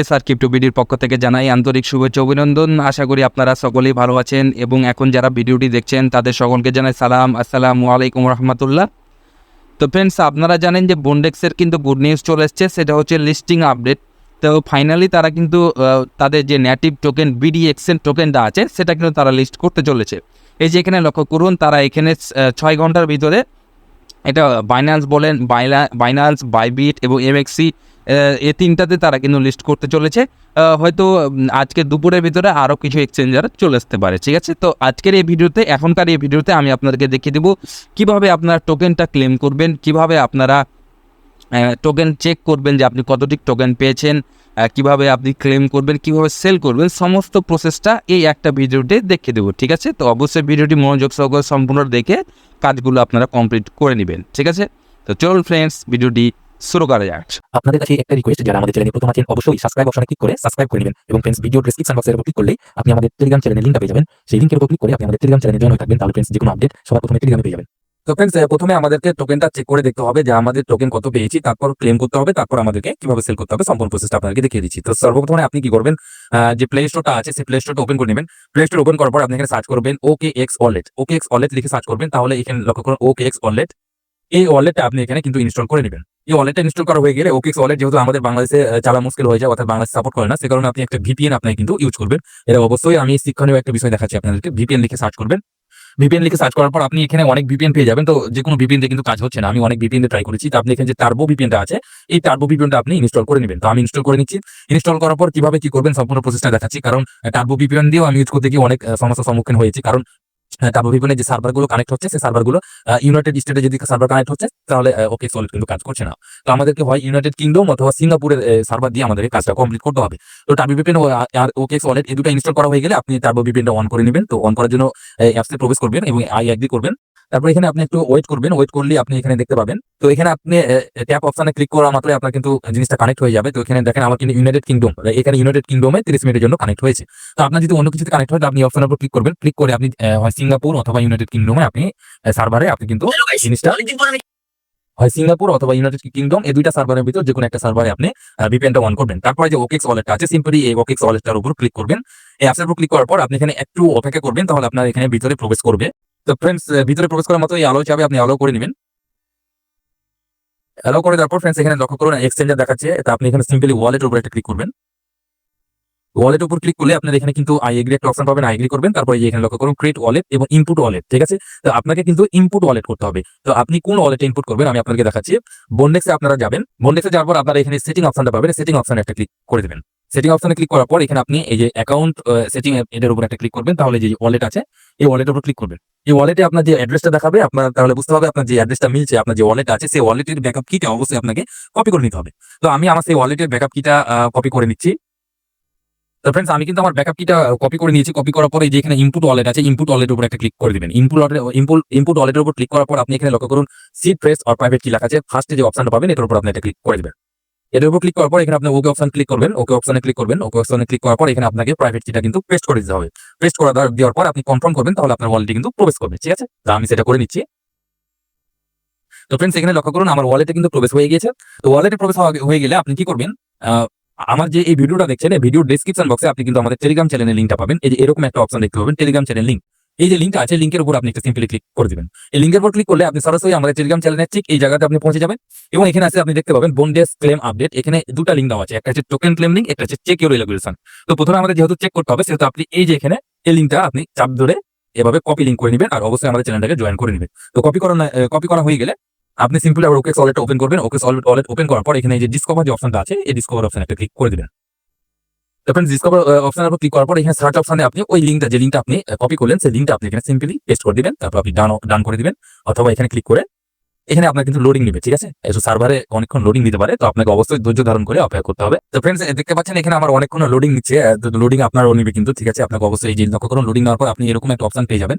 S আর crypto বিডির পক্ষ থেকে জানাই আন্তরিক শুভেচ্ছা অভিনন্দন। আশা করি আপনারা সকলেই ভালো আছেন এবং এখন যারা ভিডিওটি দেখছেন, তাদের সকলকে জানাই সালাম। আসসালামু আলাইকুম রহমতুল্লাহ। তো ফ্রেন্ডস আপনারা জানেন যে বন্ডেক্সের কিন্তু গুড নিউজ চলে এসছে, সেটা হচ্ছে লিস্টিং আপডেট তো ফাইনালি তারা কিন্তু তাদের যে নেটিভ টোকেন বিডি এক্সেন টোকেনটা আছে, সেটা কিন্তু তারা লিস্ট করতে চলেছে। এই যে এখানে লক্ষ্য করুন, তারা এখানে ছয় ঘণ্টার ভিতরে এটা বাইন্যান্স বলেন বাইনান্স বাইবিট এবং এমএক্সি এ তিনটাতে তারা কিন্তু লিস্ট করতে চলেছে। হয়তো আজকে দুপুরের ভিতরে আরও কিছু এক্সচেঞ্জার চলে আসতে পারে, ঠিক আছে? তো আজকের এই ভিডিওতে, এখনকার এই ভিডিওতে আমি আপনাদেরকে দেখিয়ে দেবো কীভাবে আপনারা টোকেনটা ক্লেম করবেন, কীভাবে আপনারা টোকেন চেক করবেন যে আপনি কতটি টোকেন পেয়েছেন কীভাবে আপনি ক্লেম করবেন, কীভাবে সেল করবেন, সমস্ত প্রসেসটা এই একটা ভিডিওতে দেখিয়ে দেবো, ঠিক আছে? তো অবশ্যই ভিডিওটি মনোযোগ সহকারে সম্পূর্ণ দেখে কাজগুলো আপনারা কমপ্লিট করে নেবেন, ঠিক আছে? তো চলুন ফ্রেন্ডস ভিডিওটি শুরু করা যাক। আপনাদের কাছে একটা রিকোয়েস্ট যারা আমাদের চ্যানেলে প্রথম আছেন অবশ্যই সাবস্ক্রাইব অপশনে ক্লিক করে সাবস্ক্রাইব করে নেবেন এবং ফ্রেন্ডস ভিডিও ডেসক্রিপশন বক্সের উপর ক্লিক করলেই আপনি আমাদের টেলিগ্রাম চ্যানেলের লিঙ্কটা পেয়ে যাবেন। সেই লিঙ্কের উপর ক্লিক করে আপনি আমাদের টেলিগ্রাম চ্যানেলে জয়েন হয়ে থাকবেন। তাহলে ফ্রেন্ডস যে কোনো আপডেট সবার প্রথমে টেলিগ্রামে পেয়ে যাবেন। তো ফ্রেন্ডস প্রথমে আমাদেরকে টোকেনটা চেক করে দেখতে হবে যে আমাদের টোকেন কত পেয়েছি তারপর ক্লেম করতে হবে তারপর আমাদেরকে কীভাবে সেল করতে হবে সম্পূর্ণ প্রসেসটা আপনাদেরকে দেখিয়ে দিচ্ছি। তো সর্বপ্রথমে আপনি কি করবেন যে প্লে স্টোরটা আছে সেই প্লে স্টোরটা ওপেন করে নেবেন। প্লে স্টোর ওপেন করার পর আপনি এখানে সার্চ করবেন okay X wallet okay X wallet লিখে সার্চ করবেন তাহলে এখানে লক্ষ্য করুন ওকে এক্স ওয়ালেট এই ওয়ালেটটা আপনি এখানে কিন্তু ইনস্টল করে নেবেন। এই ওয়ালেটটা ইনস্টল করা হয়ে গেলে ওকে ওয়ালেট যেহেতু আমাদের বাংলাদেশে চালা মুশকিল হয়ে যায় অর্থাৎ বাংলাদেশ সাপোর্ট করে না, সে কারণে আপনি একটা ভিপিএন আপনাকে কিন্তু ইউজ করবেন। এটা অবশ্যই আমি শিক্ষণীয় একটা বিষয় দেখাচ্ছি আপনাদেরকে। ভিপিএন লিখে সার্চ করবেন। ভিপিএন লিখে সার্চ করার পর আপনি এখানে অনেক ভিপিএন পেয়ে যাবেন। তো যে কোনো ভিপিএন দিয়ে কিন্তু কাজ হচ্ছে না। আমি অনেক ভিপিএন ট্রাই করেছি। তো আপনি এখানে যে টার্বো ভিপিএনটা আছে, এই টার্বো ভিপিএনটা আপনি ইনস্টল করে নেবেন। তো আমি ইনস্টল করে নিচ্ছি। ইনস্টল করার পর কীভাবে কি করবেন সম্পূর্ণ প্রসেসটা দেখাচ্ছি। কারণ টার্বো ভিপিএন দিয়েও আমি ইউজ করতে গিয়ে অনেক সমস্যার সম্মুখীন হয়েছি। কারণ ভিপিএনের যে সার্ভারগুলো কানেক্ট হচ্ছে, সেই সার্ভারগুলো ইউনাইটেড স্টেটে যদি সার্ভার কানেক্ট হচ্ছে, তাহলে ওকে সলিড কিন্তু কাজ করছে না। তো আমাদেরকে হয় ইউনাইটেড কিংডম অথবা সিঙ্গাপুরের সার্ভার দিয়ে আমাদের কাজটা কমপ্লিট করতে হবে। তো টার্বো আর ওকে সলিড এই দুটো ইনস্টল করা হয়ে গেলে আপনি টার্বো ভিপিএনটা অন করে নেবেন। তো অন করার জন্য অ্যাপসে প্রবেশ করবেন এবং আই অ্যাগ্রি করবেন। তারপর এখানে আপনি একটু ওয়েট করবেন ওয়েট করলে আপনি এখানে দেখতে পাবেন। তো এখানে আপনি ট্যাপ অপশনে ক্লিক করা মাত্রই আপনার কিন্তু জিনিসটা কানেক্ট হয়ে যাবে। তো এখানে দেখেন আমার কিন্তু ইউনাইটেড কিংডম এখানে ইউনাইটেড কিংডমে তিরিশ মিনিটের জন্য কানেক্ট হয়েছে। তো আপনার যদি অন্য কিছুতে কানেক্ট হয় তো আপনি অপশনের উপর ক্লিক করবেন। ক্লিক করে আপনি হয় সিঙ্গাপুর অথবা ইউনাইটেড কিংডমে আপনি সার্ভারে আপনি কিন্তু জিনিসটা হয় সিঙ্গাপুর অথবা ইউনাইটেড কিংডম এই দুইটা সার্ভারের ভিতর যে কোনো একটা সার্ভারে আপনি ভিপিএনটা অন করবেন। তারপরে যে ওকেক্স ওয়ালেটটা আছে সিম্পলি এই ওকেক্স ওয়ালেটটার উপর ক্লিক করবেন। এই অ্যাপসের উপর ক্লিক করার পর আপনি এখানে একটু অপেক্ষা করবেন তাহলে আপনার এখানে ভিতরে প্রবেশ করবে। তো ফ্রেন্ডস ভিতরে প্রবেশ করার মতো এই আলো চাবে আপনি আলো করে নেবেন। অ্যালো করে দেওয়ার পর ফ্রেন্ডস এখানে লক্ষ্য করুন এক্সচেঞ্জার দেখাচ্ছে। তা আপনি এখানে সিম্পলি ওয়ালেটের উপর একটা ক্লিক করবেন। ওয়ালেট উপর ক্লিক করলে আপনার এখানে কিন্তু আই এগ্রি একটা অপশন পাবেন আই এগ্রি করবেন। তারপরে এখানে লক্ষ্য করুন ক্রিয়েট ওয়ালেট এবং ইনপুট ওয়ালেট ঠিক আছে? তো আপনাকে কিন্তু ইনপুট ওয়ালেট করতে হবে। তো আপনি কোন ওয়ালেটে ইনপুট করবেন, আমি আপনাকে দেখাচ্ছি। বন্ডেক্সে আপনারা যাবেন। বন্ডেক্সে যাওয়ার পর আপনারা এখানে সেটিং অপশনটা পাবেন। সেটিং অপশনে একটা ক্লিক করে দেবেন। সেটিং অপশনে ক্লিক করার পর এখানে আপনি এই যে অ্যাকাউন্ট সেটিং এটার উপর একটা ক্লিক করবেন। তাহলে যে ওয়ালেট আছে, এই ওয়ালেটের উপর ক্লিক করবেন। এই ওয়ালেটে আপনার যে অ্যাড্রেসটা দেখাবে, আপনার তাহলে বুঝতে হবে আপনার যে অ্যাড্রেসটা মিলছে, আপনার যে ওয়ালেট আছে, সেই ওয়ালেটের ব্যাকআপ কিটা অবশ্যই আপনাকে কপি করে নিতে হবে। তো আমি আমার সেই ওয়ালেটের ব্যাকআপ কিটা কপি করে নিচ্ছি। তো ফ্রেন্ডস আমি কিন্তু আমার ব্যাকআপ কিটা কপি করে নিয়েছি। কপি করার পরে যে এখানে ইনপুট ওয়ালেট আছে ইনপুট ওয়ালেটের উপর একটা ক্লিক করে দিবেন। ইনপুট ইনপুট ইনপুট ওয়ালেটের উপর ক্লিক করার পর আপনি এখানে লক্ষ্য করুন সিট প্রেস আর প্রাইভেট কি লেখা আছে। ফার্স্টে যে অপশনটা পাবেন, এটার উপর আপনি একটা ক্লিক করে দিবেন। এটার উপর ক্লিক করার পর এখানে আপনি ওকে অপশন ক্লিক করবেন। ওকে অপশনে ক্লিক করবেন। ওকে অপশনে ক্লিক করার পর এখানে আপনাকে প্রাইভেট কিটা কিন্তু পেস্ট করে দিতে হবে। পেস্ট করে দেওয়ার- পর আপনি কনফার্ম করবেন, তাহলে আপনার ওয়ালেটে কিন্তু প্রবেশ করবে। ঠিক আছে? তো আমি সেটা করে নিচ্ছি। তো ফ্রেন্ডস এখানে লক্ষ্য করুন, আমার ওয়ালেটে কিন্তু প্রবেশ হয়ে গিয়েছে। তো ওয়ালেটে প্রবেশ হয়ে গেলে আপনি কি করবেন? আমার যে এই ভিডিওটা দেখছেন, এই ভিডিও ডেসক্রিপশন বক্সে আপনি কিন্তু আমাদের টেলিগ্রাম চ্যানেলের লিঙ্কটা পাবেন। এই যে এরকম একটা অপশন দেখতে পাবেন টেলিগ্রাম চ্যানেল লিঙ্ক এই যে লিঙ্কটা আছে লিঙ্কের উপর আপনি একটা সিম্পলি ক্লিক করে দিবেন। এই লিঙ্কের উপর ক্লিক করলে আপনি সরাসরি আমাদের টেলিগ্রাম চ্যানেলের ঠিক এই জায়গাতে আপনি পৌঁছে যাবেন এবং এখানে আছে, আপনি দেখতে পাবেন বন্ডেস ক্লেম আপডেট এখানে দুটা লিঙ্ক দেওয়া আছে, একটা হচ্ছে টোকেন ক্লেম লিঙ্ক একটা হচ্ছে চেক ইউর রেগুলেশন তো প্রথমে আমাদের যেহেতু চেক করতে হবে, সেহেতু আপনি এই যে এখানে এই লিঙ্কটা আপনি চাপ ধরে এভাবে কপি লিঙ্ক করে নেবেন আর অবশ্যই আমাদের চ্যানেলটাকে জয়েন করে নেবেন। তো কপি করা কপি করা হয়ে গেলে আপনি সিম্পলি আবার ওকে ওয়ালেট ওপেন করবেন। ওকে ওয়ালেট ওপেন করার পর এখানে যে ডিসকভার যে অপশনটা আছে, এই ডিসকভার অপশন একটা ক্লিক করে দিবেন। তখন ডিসকভার অপশনের উপর ক্লিক করার পর এখানে সার্চ অপশনে আপনি ওই লিঙ্কটা যে লিঙ্কটা আপনি কপি করলেন, সেই লিঙ্কটা আপনি এখানে সিম্পলি পেস্ট করে দিবেন, তারপর আপনি ডান ডান করে দিবেন, অথবা এখানে ক্লিক করে এখানে আপনার কিন্তু লোডিং নেবে, ঠিক আছে? এসো সার্ভারে অনেকক্ষণ লোডিং নিতে পারে, তো আপনাকে অবশ্যই ধৈর্য ধারণ করে অপেক্ষা করতে হবে। তো ফ্রেন্ডস দেখতে পাচ্ছেন এখানে আমার অনেকক্ষণ লোডিং নিচ্ছে লোডিং আপনারও নেবে কিন্তু, ঠিক আছে? আপনাকে অবশ্যই এই যে লক্ষ্য করুন লোডিং নেওয়ার পর আপনি এরকম একটা অপশন পেয়ে যাবেন।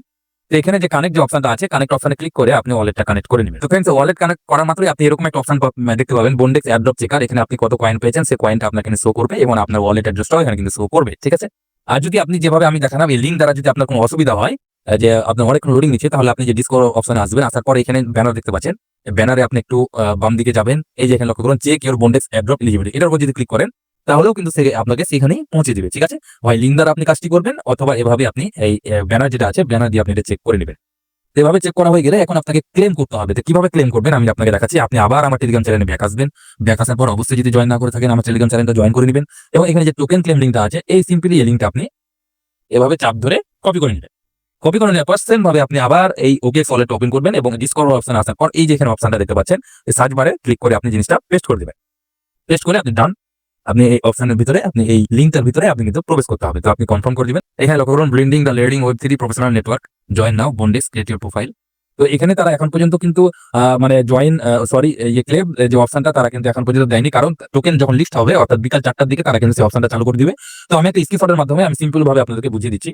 এখানে যে কানেক্ট যে অপশনটা আছে কানেক্ট অপশনে ক্লিক করে আপনি ওয়ালেটটা কানেক্ট করে নেবেন। তো ফ্রেন্ডস ওয়ালেট কানেক্ট করার মাত্রই আপনি এরকম একটা অপশন দেখতে পাবেন বন্ডেক্স অ্যাড্রপ চেকার এখানে আপনি কত কয়েন পেয়েছেন, সেই কয়েনটা এখানে শো করবে এবং আপনার ওয়ালেট অ্যাড্রেসটাও এখানে কিন্তু শো করবে, ঠিক আছে? আর যদি আপনি যেভাবে আমি দেখালাম, এই লিঙ্ক দ্বারা যদি আপনার কোনো অসুবিধা হয় যে আপনার অনেক লোডিং নিচ্ছে, তাহলে আপনি যে ডিসকো অপশনে আসবেন, আসার পর এখানে ব্যানার দেখতে পাচ্ছেন। ব্যানারে আপনি একটু বাম দিকে যাবেন, এই যে এখানে লক্ষ্য করুন check your Bondex airdrop eligibility এটার উপর যদি ক্লিক করেন তাহলেও কিন্তু আপনাকে সেখানেই পৌঁছে দিবে, ঠিক আছে? হয় লিঙ্ক দ্বারা আপনি কাজটি করবেন, অথবা এভাবে আপনি এই ব্যানার যেটা আছে, ব্যানার দিয়ে আপনি এটা চেক করে নেবেন। এভাবে চেক করা হয়ে গেলে এখন আপনাকে ক্লেম করতে হবে। কীভাবে ক্লেম করবেন? আমি আপনাকে দেখাচ্ছি। আপনি আবার আমার টেলিগ্রাম চ্যানেলে ব্যাক আসবেন। ব্যাক আসার পর অবশ্যই যদি জয়েন না করে থাকেন, আমার টেলিগ্রাম চ্যানেলটা জয়েন করে নেবেন। এবং এখানে যে টোকেন ক্লেম লিঙ্কটা আছে, এই সিম্পলি এই লিঙ্কটা আপনি এভাবে চাপ ধরে কপি করে নেবেন। কপি করে নেওয়ার পর সেম ভাবে আপনি আবার এই ওকে সলেট ওপেন করবেন এবং ডিসকভার অপশন আসার পর এই যেখানে অপশনটা দেখতে পাচ্ছেন সার্চ বারে ক্লিক করে আপনি জিনিসটা পেস্ট করে দেবেন। পেস্ট করে আপনি ডান আপনি এই অপশনের ভিতরে, আপনি এই লিঙ্কটার ভিতরে আপনি কিন্তু প্রবেশ করতে হবে। তো আপনি কনফার্ম করে দিবেন। এখানে লক্ষ্য করুন building the leading web three professional network join now Bondex create your profile তো এখানে তারা এখন পর্যন্ত কিন্তু মানে জয়েন সরি ইয়ে ক্লেম যে অপশনটা তারা কিন্তু এখন পর্যন্ত দেয়নি। কারণ টোকেন যখন লিস্ট হবে, অর্থাৎ বিকাল চারটার দিকে তারা কিন্তু সেই অপশনটা চালু করে দিবে। তো আমি একটা স্ক্রিনশটের মাধ্যমে আমি সিম্পল ভাবে আপনাদেরকে বুঝিয়ে দিচ্ছি।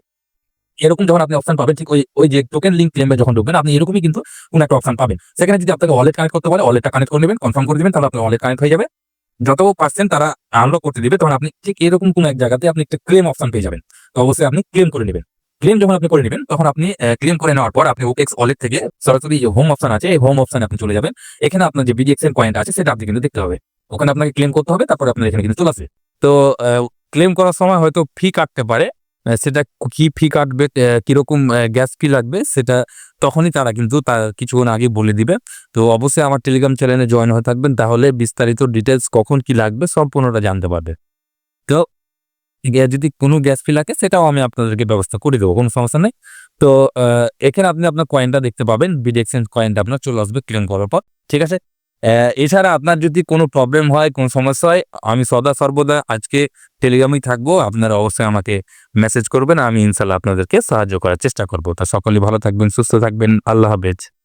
এরকম যখন আপনি অপশন পাবেন, ঠিক ওই ওই যে টোকেন লিঙ্ক ক্লেমে যখন ঢুকবেন, আপনি এরকমই কিন্তু কোনো একটা অপশন পাবেন। সেখানে যদি আপনাকে ওয়ালেট কানেক্ট করতে বলে ওয়ালেটটা কানেক্ট করে নেবেন কনফার্ম করে দিবেন, তাহলে আপনার ওয়ালেট কানেক্ট হয়ে যাবে। যত পার্সেন্ট তারা আনলক করতে দিবে, তখন আপনি ঠিক এরকম কোনো এক জায়গাতে আপনি একটা ক্লেম অপশন পেয়ে যাবেন। তো অবশ্যই আপনি ক্লেম করে নেবেন। ক্লেম যখন আপনি করে নেবেন, তখন আপনি ক্লেম করে নেওয়ার পর আপনি ওকেক্স ওয়ালেট থেকে সরাসরি যে হোম অপশন আছে, এই হোম অপশনে আপনি চলে যাবেন। এখানে আপনার যে বিডিএক্সএন পয়েন্ট আছে, সেটা আপনি কিন্তু দেখতে হবে। ওখানে আপনাকে ক্লেম করতে হবে, তারপরে আপনার এখানে কিন্তু চলে আসবে। তো ক্লেম করার সময় হয়তো ফি কাটতে পারে সেটা কি ফি কাটবে কীরকম গ্যাস ফি লাগবে, সেটা তখনই তারা কিন্তু তার কিছুক্ষণ আগে বলে দিবে। তো অবশ্যই আমার টেলিগ্রাম চ্যানেলে জয়েন হয়ে থাকবেন, তাহলে বিস্তারিত ডিটেলস কখন কি লাগবে সম্পূর্ণটা জানতে পারবে। তো যদি কোনো গ্যাস ফি লাগে, সেটাও আমি আপনাদেরকে ব্যবস্থা করে দেবো, কোনো সমস্যা নেই। তো এখানে আপনি আপনার কয়েনটা দেখতে পাবেন বিডি এক্সচেঞ্জ কয়েনটা আপনার চলে আসবে ক্লেম করার পর, ঠিক আছে? এছাড়া আপনার যদি কোনো প্রবলেম হয়, কোনো সমস্যা হয়, আমি সদা সর্বদা আজকে টেলিগ্রামেই থাকব। আপনারা অবশ্যই আমাকে মেসেজ করবেন, আমি ইনশাল্লাহ আপনাদেরকে সাহায্য করার চেষ্টা করব। তা সকলেই ভালো থাকবেন, সুস্থ থাকবেন। আল্লাহ হাফেজ।